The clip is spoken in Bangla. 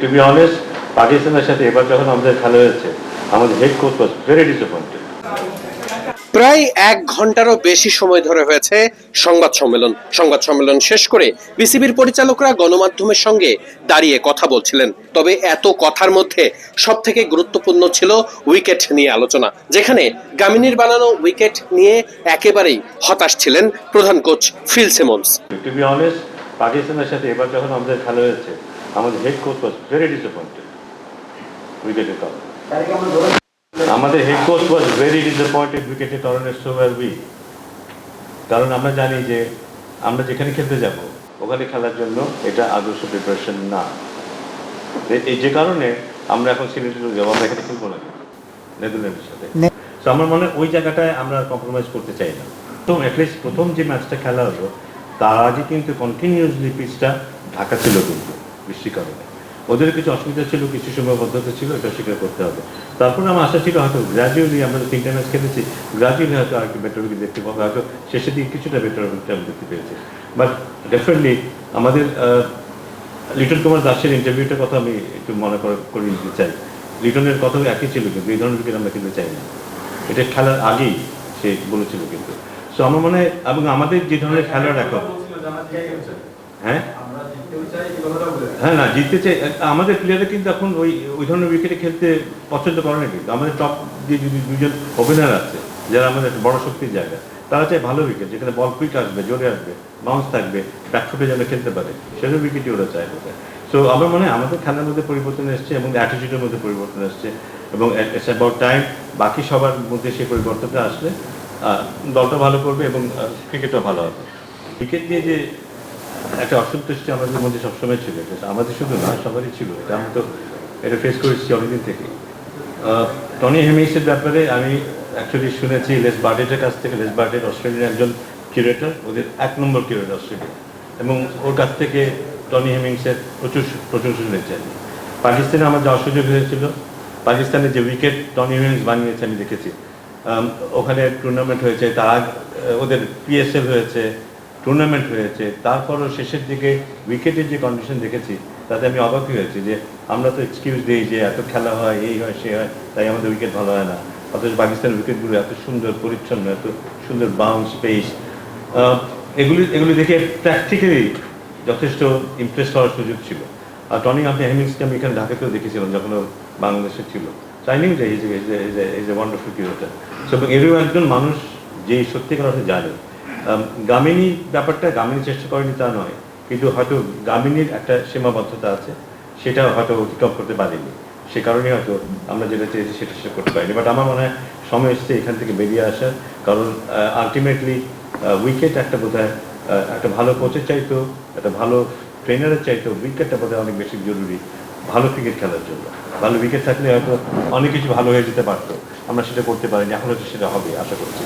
টু বি অনেস্ট পাকিস্তানের সাথে এবার যখন আমাদের খেলা হয়েছে আমাদের head coach was very disappointed প্রায় এক ঘন্টারও বেশি সময় ধরে হয়েছে সংবাদ সম্মেলন। সংবাদ সম্মেলন শেষ করে বিসিবির পরিচালকরা গণমাধ্যমের সঙ্গে দাঁড়িয়ে কথা বলছিলেন। তবে এত কথার মধ্যে সব থেকে গুরুত্বপূর্ণ ছিল উইকেট নিয়ে আলোচনা যেখানে গামিনীর বানানো উইকেট নিয়ে একেবারেই হতাশ ছিলেন প্রধান কোচ ফিল সিমন্স। পাকিস্তানের সাথে এবার যখন আমাদের খেলা হয়েছে আমাদের head coach was very disappointed উইকেটের কারণে। আমাদের head coach was very disappointed উইকেটের কারণে সো ওয়ার উই কারণ আমরা জানি যে আমরা যেখানে খেলতে যাব ওখানে খেলার জন্য এটা আদর্শ প্রিপারেশন না। এই যে কারণে আমরা এখন সিলেটে যাব আমরা এখানে খেলব না। নেদারল্যান্ডের সাথে। তো আমার মনে হয় ওই জায়গাটায় আমরা কম্প্রোমাইজ করতে চাই না। তো অ্যাটলিস্ট প্রথম যে ম্যাচটা খেলা হলো তার আগে কিন্তু কন্টিনিউসলি পিচটা ঢাকা ছিল কিন্তু। বৃষ্টির কারণে ওদের কিছু অসুবিধা ছিল, কিছু সীমাবদ্ধতা ছিল, এটা স্বীকার করতে হবে। তারপরে আমার আশা ছিল হয়তো গ্রাজুয়ালি আমরা তিনটা ম্যাচ খেলেছি গ্রাজুয়ালি হয়তো আর একটু বেটার দেখতে পাবো, হয়তো শেষের দিকে কিছুটা বেটার আমি দেখতে পেয়েছি। বাট ডেফিনেটলি আমাদের লিটন কুমার দাসের ইন্টারভিউটার কথা আমি একটু মনে করে- নিতে চাই। লিটনের কথা একই ছিল কিন্তু এই ধরনের আমরা খেলতে চাই না। এটা খেলার আগেই সে বলেছিল কিন্তু। সো আমার মনে হয়, এবং আমাদের যে ধরনের খেলার এখন হ্যাঁ? হ্যাঁ না জিততে চাই। আমাদের প্লেয়াররা কিন্তু এখন ওই ওই ধরনের উইকেটে খেলতে পছন্দ করে না কিন্তু। আমাদের টপ যে যদি দুজন ওপেনার আছে যারা আমাদের একটা বড় শক্তির জায়গা তারা চাই ভালো উইকেট যেখানে বল কুইক আসবে জোরে আসবে বাউন্স থাকবে ব্যাকফুটে যেন খেলতে পারে। সেরকম উইকেটই ওরা চায় সো আমার মনে হয় আমাদের খেলার মধ্যে পরিবর্তন এসছে এবং অ্যাটিটিউডের মধ্যে পরিবর্তন এসছে। এবং ইটস অ্যাবাউট টাইম বাকি সবার মধ্যে সেই পরিবর্তনটা আসলে দলটা ভালো করবে এবং ক্রিকেটও ভালো হবে। ক্রিকেট নিয়ে যে একটা অসন্তুষ্টি আমাদের মধ্যে সবসময় ছিল আমাদের শুধু না, সবারই ছিল। এটা আমি তো এটা ফেস করেছি অনেকদিন থেকে টনি হেমিসের ব্যাপারে আমি অ্যাকচুয়ালি শুনেছি লেস বার্ডেটের কাছ থেকে লেস বার্ডেট অস্ট্রেলিয়ার একজন কিউরেটর ওদের এক নম্বর কিউরেটর অস্ট্রেলিয়া এবং ওর কাছ থেকে টনি হেমিংসের প্রচুর প্রচুর শুনেছি আমি। পাকিস্তানে আমার যাওয়ার সুযোগ হয়েছিল। পাকিস্তানের যে উইকেট টনি হেমিংস বানিয়েছে, আমি দেখেছি। ওখানে টুর্নামেন্ট হয়েছে, তার ওদের পিএসএল হয়েছে টুর্নামেন্ট হয়েছে, তারপরও শেষের দিকে উইকেটের যে কন্ডিশন দেখেছি, তাতে আমি অবাক হয়েছি যে আমরা তো এক্সকিউজ দিই যে এত খেলা হয়, এই হয়, সে হয়, তাই আমাদের উইকেট ভালো হয় না। অথচ পাকিস্তানের উইকেটগুলো এত সুন্দর, পরিচ্ছন্ন, এত সুন্দর বাউন্স পেস এগুলি এগুলি দেখে প্র্যাকটিক্যালি যথেষ্ট ইমপ্রেস হওয়ার সুযোগ ছিল। আর টনি আপনি হেমিংসকে আমি এখানে ঢাকাতেও দেখেছিলাম, যখন বাংলাদেশে ছিল। চাইনি যে, এই যে ওয়ান্ডারফুল কিউরেটার সো এরকম একজন মানুষ যে সত্যিকার অর্থে জানে। গামিনী ব্যাপারটা গামিনী চেষ্টা করেনি তা নয়, কিন্তু হয়তো গামিনীর একটা সীমাবদ্ধতা আছে, সেটা হয়তো অতিক্রম করতে পারেনি। সে কারণে হয়তো আমরা যেটা চেয়েছি সেটা সে করতে পারিনি। বাট আমার মনে হয় সময় এসছে এখান থেকে বেরিয়ে আসার, কারণ আলটিমেটলি উইকেট একটা বোধ একটা ভালো কোচের চাইতো একটা ভালো ট্রেনারের চাইতো উইকেটটা বোধ অনেক বেশি জরুরি ভালো ক্রিকেট খেলার জন্য। ভালো উইকেট থাকলে হয়তো অনেক কিছু ভালো হয়ে যেতে পারতো। আমরা সেটা করতে পারিনি, এখন হয়তো সেটা হবে, আশা করছি।